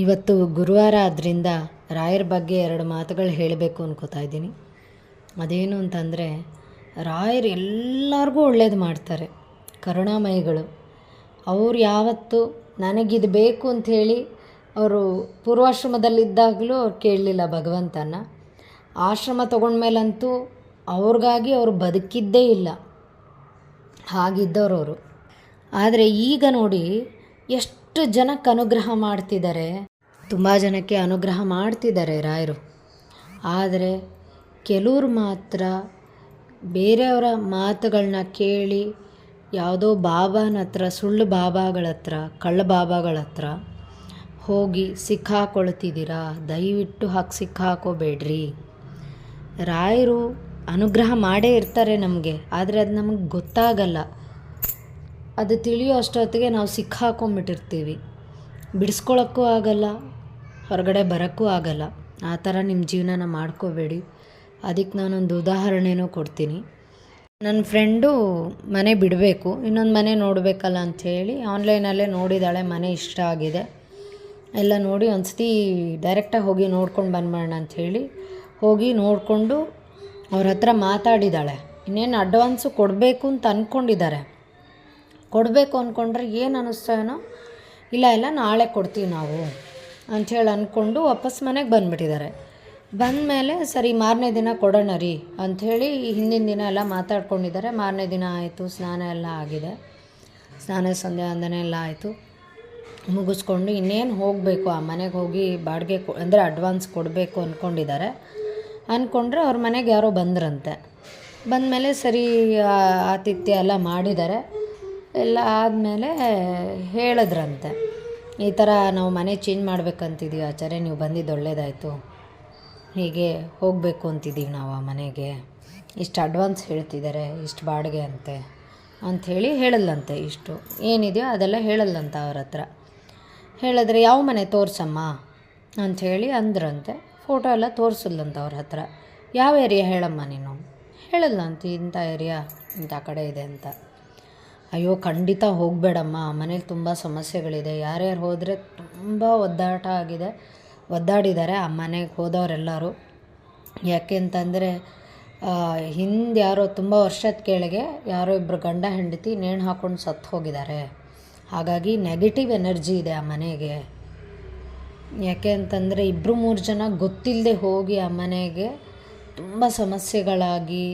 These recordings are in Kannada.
ಇವತ್ತು ಗುರುವಾರ ಆದ್ದರಿಂದ ರಾಯರ ಬಗ್ಗೆ ಎರಡು ಮಾತುಗಳು ಹೇಳಬೇಕು ಅನ್ಕೋತಾ ಇದ್ದೀನಿ. ಅದೇನು ಅಂತಂದರೆ, ರಾಯರು ಎಲ್ಲರಿಗೂ ಒಳ್ಳೇದು ಮಾಡ್ತಾರೆ, ಕರುಣಾಮಯಿಗಳು. ಅವ್ರು ಯಾವತ್ತು ನನಗಿದು ಬೇಕು ಅಂಥೇಳಿ ಅವರು ಪೂರ್ವಾಶ್ರಮದಲ್ಲಿದ್ದಾಗಲೂ ಅವ್ರು ಕೇಳಲಿಲ್ಲ ಭಗವಂತನ ಆಶ್ರಮ ತೊಗೊಂಡ್ಮೇಲಂತೂ ಅವ್ರಿಗಾಗಿ ಅವರು ಬದುಕಿದ್ದೇ ಇಲ್ಲ ಹಾಗಿದ್ದವ್ರು ಅವರು ಆದರೆ ಈಗ ನೋಡಿ, ಎಷ್ಟು ಜನಕ್ಕೆ ಅನುಗ್ರಹ ಮಾಡ್ತಿದ್ದಾರೆ? ತುಂಬ ಜನಕ್ಕೆ ಅನುಗ್ರಹ ಮಾಡ್ತಿದ್ದಾರೆ ರಾಯರು. ಆದರೆ ಕೆಲವ್ರು ಮಾತ್ರ ಬೇರೆಯವರ ಮಾತುಗಳನ್ನ ಕೇಳಿ ಯಾವುದೋ ಬಾಬಾನ ಹತ್ರ, ಸುಳ್ಳು ಬಾಬಾಗಳ ಹತ್ರ, ಕಳ್ಳ ಬಾಬಾಗಳ ಹತ್ರ ಹೋಗಿ ಸಿಕ್ಕಾಕೊಳ್ತಿದ್ದೀರಾ ದಯವಿಟ್ಟು ಹಾಕಿ ಸಿಕ್ಕಾಕೋಬೇಡ್ರಿ ರಾಯರು ಅನುಗ್ರಹ ಮಾಡೇ ಇರ್ತಾರೆ ನಮಗೆ, ಆದರೆ ಅದು ನಮಗೆ ಗೊತ್ತಾಗಲ್ಲ. ಅದು ತಿಳಿಯೋ ಅಷ್ಟೊತ್ತಿಗೆ ನಾವು ಸಿಕ್ಕಾಕೊಂಬಿಟ್ಟಿರ್ತೀವಿ. ಬಿಡಿಸ್ಕೊಳ್ಳೋಕ್ಕೂ ಆಗಲ್ಲ, ಹೊರಗಡೆ ಬರೋಕ್ಕೂ ಆಗಲ್ಲ. ಆ ಥರ ನಿಮ್ಮ ಜೀವನನ ಮಾಡ್ಕೋಬೇಡಿ. ಅದಕ್ಕೆ ನಾನೊಂದು ಉದಾಹರಣೆನೂ ಕೊಡ್ತೀನಿ. ನನ್ನ ಫ್ರೆಂಡು ಮನೆ ಬಿಡಬೇಕು, ಇನ್ನೊಂದು ಮನೆ ನೋಡಬೇಕಲ್ಲ ಅಂಥೇಳಿ ಆನ್ಲೈನಲ್ಲೇ ನೋಡಿದಾಳೆ, ಮನೆ ಇಷ್ಟ ಆಗಿದೆ. ಎಲ್ಲ ನೋಡಿ ಒಂದು ಸತಿ ಡೈರೆಕ್ಟಾಗಿ ಹೋಗಿ ನೋಡ್ಕೊಂಡು ಬಂದ್ಬಿಡೋಣ ಅಂಥೇಳಿ ಹೋಗಿ ನೋಡಿಕೊಂಡು ಅವ್ರ ಹತ್ರ ಮಾತಾಡಿದ್ದಾಳೆ ಇನ್ನೇನು ಅಡ್ವಾನ್ಸು ಕೊಡಬೇಕು ಅಂತ ಅಂದ್ಕೊಂಡಿದ್ದಾರೆ ಕೊಡಬೇಕು ಅಂದ್ಕೊಂಡ್ರೆ ಏನು ಅನ್ನಿಸ್ತಾನೋ ಇಲ್ಲ ಇಲ್ಲ, ನಾಳೆ ಕೊಡ್ತೀವಿ ನಾವು ಅಂಥೇಳಿ ಅಂದ್ಕೊಂಡು ವಾಪಸ್ ಮನೆಗೆ ಬಂದುಬಿಟ್ಟಿದ್ದಾರೆ. ಬಂದಮೇಲೆ ಸರಿ, ಮಾರನೇ ದಿನ ಕೊಡೋಣ ರೀ ಅಂಥೇಳಿ ಹಿಂದಿನ ದಿನ ಎಲ್ಲ ಮಾತಾಡ್ಕೊಂಡಿದ್ದಾರೆ. ಮಾರನೇ ದಿನ ಆಯಿತು, ಸ್ನಾನ ಎಲ್ಲ ಆಗಿದೆ. ಸ್ನಾನ, ಸಂಧ್ಯಾ ವಂದನೆ ಎಲ್ಲ ಆಯಿತು. ಮುಗಿಸ್ಕೊಂಡು ಇನ್ನೇನು ಹೋಗಬೇಕು? ಆ ಮನೆಗೆ ಹೋಗಿ ಬಾಡಿಗೆ ಕೊ, ಅಂದರೆ ಅಡ್ವಾನ್ಸ್ ಕೊಡಬೇಕು ಅಂದ್ಕೊಂಡಿದ್ದಾರೆ ಅಂದ್ಕೊಂಡ್ರೆ ಅವ್ರ ಮನೆಗೆ ಯಾರೋ ಬಂದ್ರಂತೆ. ಬಂದಮೇಲೆ ಸರಿ ಆತಿಥ್ಯ ಎಲ್ಲ ಮಾಡಿದ್ದಾರೆ. ಎಲ್ಲ ಆದಮೇಲೆ ಹೇಳಿದ್ರಂತೆ, ಈ ಥರ ನಾವು ಮನೆ ಚೇಂಜ್ ಮಾಡ್ಬೇಕಂತಿದ್ದೀವಿ ಆಚಾರ್ಯ, ನೀವು ಬಂದಿದ್ದು ಒಳ್ಳೇದಾಯಿತು. ಹೀಗೆ ಹೋಗಬೇಕು ಅಂತಿದ್ದೀವಿ ನಾವು ಆ ಮನೆಗೆ. ಇಷ್ಟು ಅಡ್ವಾನ್ಸ್ ಹೇಳ್ತಿದ್ದಾರೆ, ಇಷ್ಟು ಬಾಡಿಗೆ ಅಂತೆ ಅಂಥೇಳಿ ಹೇಳಲ್ಲಂತೆ ಇಷ್ಟು. ಏನಿದೆಯೋ ಅದೆಲ್ಲ ಹೇಳಲ್ಲಂತ ಅವ್ರ ಹತ್ರ. ಹೇಳಿದ್ರೆ ಯಾವ ಮನೆ ತೋರ್ಸಮ್ಮ ಅಂಥೇಳಿ ಅಂದ್ರಂತೆ ಫೋಟೋ ಎಲ್ಲ ತೋರಿಸಲ್ಲಂತ ಅವ್ರ ಹತ್ರ. ಯಾವ ಏರಿಯಾ ಹೇಳಮ್ಮ ನೀನು? ಹೇಳಲ್ಲಂತ, ಇಂಥ ಏರಿಯಾ ಇಂಥ ಕಡೆ ಇದೆ ಅಂತ. ಅಯ್ಯೋ, ಖಂಡಿತ ಹೋಗಬೇಡಮ್ಮ. ಮನೇಲಿ ತುಂಬ ಸಮಸ್ಯೆಗಳಿದೆ. ಯಾರ್ಯಾರು ಹೋದರೆ ತುಂಬ ಒದ್ದಾಟ ಆಗಿದೆ. ಒದ್ದಾಡಿದ್ದಾರೆ ಆ ಮನೆಗೆ ಹೋದವರೆಲ್ಲರೂ. ಯಾಕೆ ಅಂತಂದರೆ ಹಿಂದೆ ಯಾರೋ ತುಂಬ ವರ್ಷದ ಕೆಳಗೆ ಯಾರೋ ಇಬ್ಬರು ಗಂಡ ಹೆಂಡತಿ ನೇಣು ಹಾಕ್ಕೊಂಡು ಸತ್ತು ಹೋಗಿದ್ದಾರೆ. ಹಾಗಾಗಿ ನೆಗೆಟಿವ್ ಎನರ್ಜಿ ಇದೆ ಆ ಮನೆಗೆ. ಯಾಕೆ ಅಂತಂದರೆ ಇಬ್ಬರು ಮೂರು ಜನ ಗೊತ್ತಿಲ್ಲದೆ ಹೋಗಿ ಆ ಮನೆಗೆ ತುಂಬ ಸಮಸ್ಯೆಗಳಾಗಿ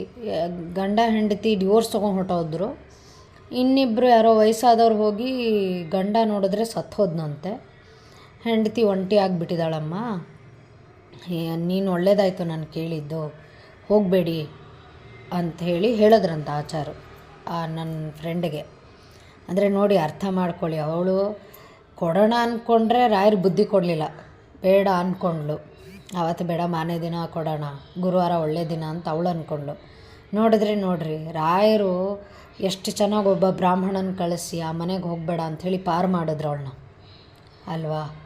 ಗಂಡ ಹೆಂಡತಿ ಡಿವೋರ್ಸ್ ತೊಗೊಂಡು ಹೊಟ್ಟೋದ್ರು ಇನ್ನಿಬ್ಬರು ಯಾರೋ ವಯಸ್ಸಾದವ್ರು ಹೋಗಿ ಗಂಡ ನೋಡಿದ್ರೆ ಸತ್ತು ಹೋದ್ನಂತೆ ಹೆಂಡತಿ ಒಂಟಿ ಆಗಿಬಿಟ್ಟಿದ್ದಾಳಮ್ಮ ನೀನು ಒಳ್ಳೇದಾಯಿತು ನಾನು ಕೇಳಿದ್ದು. ಹೋಗಬೇಡಿ ಅಂಥೇಳಿ ಹೇಳಿದ್ರಂತ ಆಚಾರು, ಆ ನನ್ನ ಫ್ರೆಂಡ್ಗೆ ಅಂದರೆ ನೋಡಿ ಅರ್ಥ ಮಾಡ್ಕೊಳ್ಳಿ, ಅವಳು ಕೊಡೋಣ ಅಂದ್ಕೊಂಡ್ರೆ ರಾಯರು ಬುದ್ಧಿ ಕೊಡಲಿಲ್ಲ. ಬೇಡ ಅಂದ್ಕೊಂಡ್ಳು ಆವತ್ತು ಬೇಡ ಮಾನೇ ದಿನ ಕೊಡೋಣ. ಗುರುವಾರ ಒಳ್ಳೆ ದಿನ ಅಂತ ಅವಳು ಅಂದ್ಕೊಂಡ್ಳು ನೋಡಿದ್ರೆ ನೋಡ್ರಿ, ರಾಯರು ಎಷ್ಟು ಚೆನ್ನಾಗಿ ಒಬ್ಬ ಬ್ರಾಹ್ಮಣನ ಕಳಿಸಿ ಆ ಮನೆಗೆ ಹೋಗಬೇಡ ಅಂಥೇಳಿ ಪಾರು ಮಾಡಿದ್ರು ಅವಳನ್ನ. ಅಲ್ವಾ?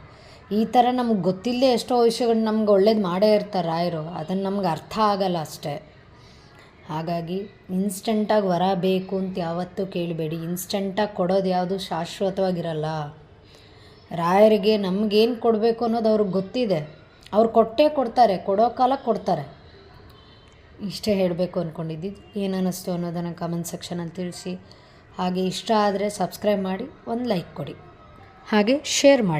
ಈ ಥರ ನಮ್ಗೆ ಗೊತ್ತಿಲ್ಲದೆ ಎಷ್ಟೋ ವಿಷಯಗಳು ನಮ್ಗೆ ಒಳ್ಳೇದು ಮಾಡೇ ಇರ್ತಾರೆ ರಾಯರು. ಅದನ್ನು ನಮ್ಗೆ ಅರ್ಥ ಆಗಲ್ಲ ಅಷ್ಟೇ. ಹಾಗಾಗಿ ಇನ್ಸ್ಟೆಂಟಾಗಿ ವರ ಬೇಕು ಅಂತ ಯಾವತ್ತೂ ಕೇಳಬೇಡಿ. ಇನ್ಸ್ಟೆಂಟಾಗಿ ಕೊಡೋದು ಯಾವುದು ಶಾಶ್ವತವಾಗಿರಲ್ಲ. ರಾಯರಿಗೆ ನಮಗೇನು ಕೊಡಬೇಕು ಅನ್ನೋದು ಅವ್ರಿಗೆ ಗೊತ್ತಿದೆ. ಅವ್ರು ಕೊಟ್ಟೇ ಕೊಡ್ತಾರೆ, ಕೊಡೋ ಕಾಲಕ್ಕೆ ಕೊಡ್ತಾರೆ. ಇಷ್ಟೇ ಹೇಳಬೇಕು ಅಂದ್ಕೊಂಡಿದ್ದು ಏನು ಅನ್ನಿಸ್ತು ಅನ್ನೋದನ್ನು ಕಮೆಂಟ್ ಸೆಕ್ಷನಲ್ಲಿ ತಿಳಿಸಿ. ಹಾಗೆ ಇಷ್ಟ ಆದರೆ ಸಬ್ಸ್ಕ್ರೈಬ್ ಮಾಡಿ, ಒಂದು ಲೈಕ್ ಕೊಡಿ. ಹಾಗೆ ಶೇರ್ ಮಾಡಿ.